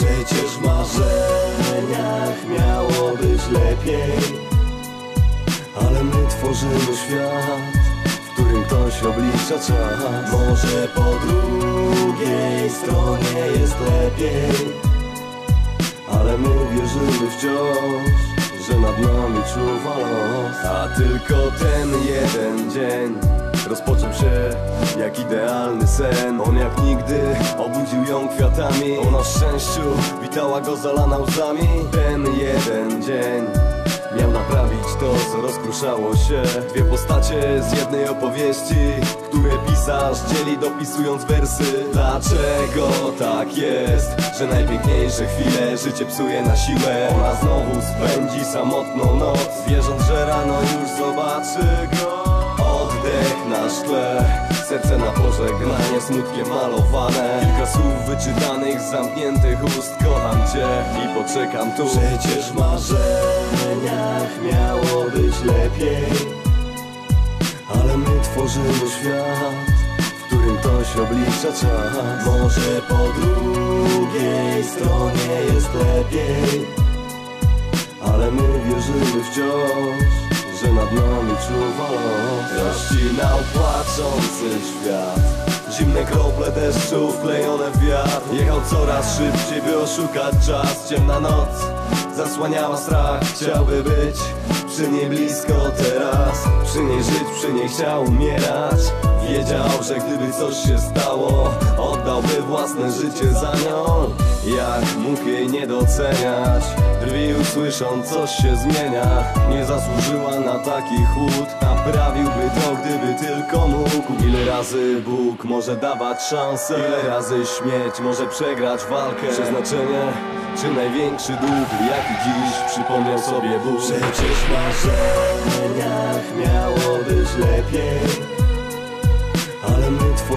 Przecież w marzeniach miało być lepiej. Ale my tworzymy świat w którym ktoś oblicza czas. Może po drugiej stronie jest lepiej. Ale my wierzymy wciąż że nad nami czuwa los. A tylko ten jeden dzień Rozpoczął się jak idealny sen. On jak nigdy obudził ją kwiatami. Ona w szczęściu witała go zalana łzami. Ten jeden dzień Miał naprawić to, co rozkruszało się. Dwie postacie z jednej opowieści Które pisarz dzieli dopisując wersy. Dlaczego tak jest, że najpiękniejsze chwile Życie psuje na siłę? Ona znowu spędzi samotną noc Wierząc, że rano już zobaczy go Oddech na szkle Serce na pożegnanie smutkiem malowane. Kilka słów wyczytanych z zamkniętych ust Kocham cię i poczekam tu. Przecież w marzeniach miało być lepiej Ale my tworzymy świat w którym ktoś oblicza czas. Może po drugiej stronie jest lepiej Ale my wierzymy wciąż że nad nami czuwa los Rozcinał płaczący świat. Zimne krople deszczu wklejone w wiatr. Jechał coraz szybciej, by oszukać czas. Ciemna noc zasłaniała strach. Chciałby być przy niej blisko teraz. Przy niej żyć, przy niej chciał umierać Wiedział, że gdyby coś się stało Oddałby własne życie za nią. Jak mógł jej nie doceniać? Drwił słysząc coś się zmienia. Nie zasłużyła na taki chłód Naprawiłby to gdyby tylko mógł. Ile razy Bóg może dawać szansę? Ile razy śmierć może przegrać walkę? Przeznaczenie czy największy dług jaki dziś przypomniał sobie Bóg? Przecież w marzeniach miało być lepiej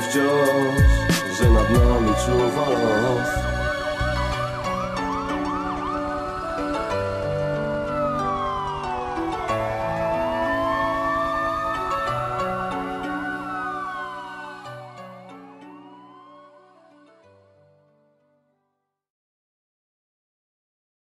wciąż, że nad nami czuwa. los